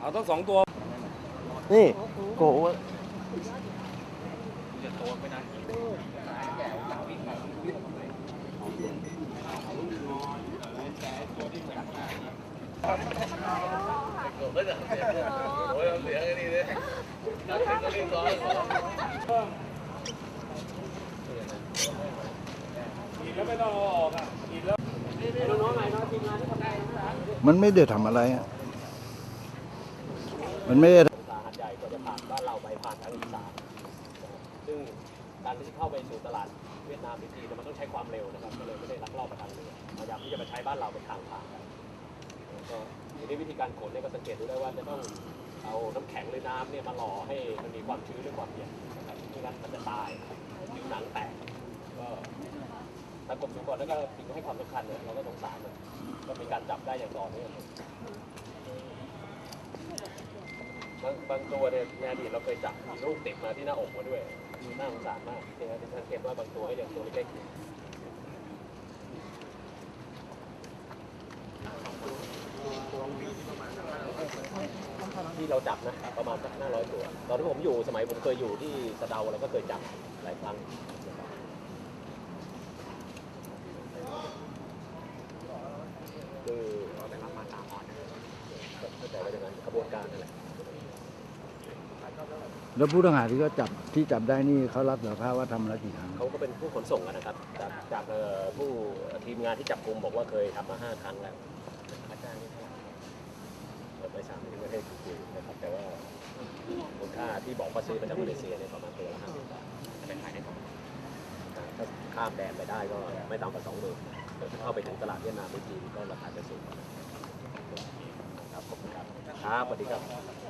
เอาทั้งสองตัวนี่โกะมันไม่ได้ทำอะไรอะ มันไม่ได้สาหัสใหญ่กว่าจะผ่านบ้านเราไปผ่านทางอีสานซึ่งการที่เข้าไปสู่ตลาดเวียดนามหรือจีนเนี่ยมันต้องใช้ความเร็วนะครับ ก็เลยไม่ได้ลักลอบมาทางเรือพยายามที่จะมาใช้บ้านเราเป็นทางผ่านกันแล้วก็ทีนี้วิธีการขนเนี่ยก็สังเกตดูได้ว่าจะต้องเอาน้ำแข็งหรือน้ำเนี่ยมาหล่อให้มันมีความชื้นหรือความเย็นนะครับไม่งั้นมันจะตายผิวหนังแตกก็ตะกบดูก่อนแล้วก็สิ่งให้ความสำคัญเนี่ยเราก็สงสารมันก็มีการจับได้อย่างต่อเนื่อง บางบางตัวเนี่ยในอดีตเราเคยจับมีลูกติดมาที่หน้าอกมาด้วยน่าสงสารมากเนี่ยนะสังเกตว่าบางตัวก็ยังตัวเล็กอยู่ที่เราจับนะประมาณสักห้าร้อยตัว ตอนที่ผมอยู่สมัยผมเคยอยู่ที่สะเดาเราก็เคยจับหลายครั้งครับคือเราได้รับมาตามออเดอร์เข้าใจว่าอย่างนั้นกระบวนการนั่นแหละ แล้วผู้ต้องหาที่เขาจับที่จับได้นี่เขารับสารภาพว่าทำแล้วกี่ครั้งเขาก็เป็นผู้ขนส่งอะนะครับ จากจากเอ่อผู้ทีมงานที่จับกลุ่มบอกว่าเคยทำมาห้าครั้งแล้วค่าจ้างนี่เท่าไหร่เราไม่ทราบไม่ได้คุยนะครับ แต่ว่ามูลค่าที่บอกว่าซื้อมาจากมาเลเซียเนี่ยประมาณตัวละห้าสิบบาทไปขายได้ก่อนถ้าข้ามแดนไปได้ก็ไม่ต่ำกว่าสองหมื่นถ้าเข้าไปถึงตลาดเวียดนามหรือจีนก็ราคาจะสูงกว่านั้นครับขอบคุณครับครับสวัสดีครับ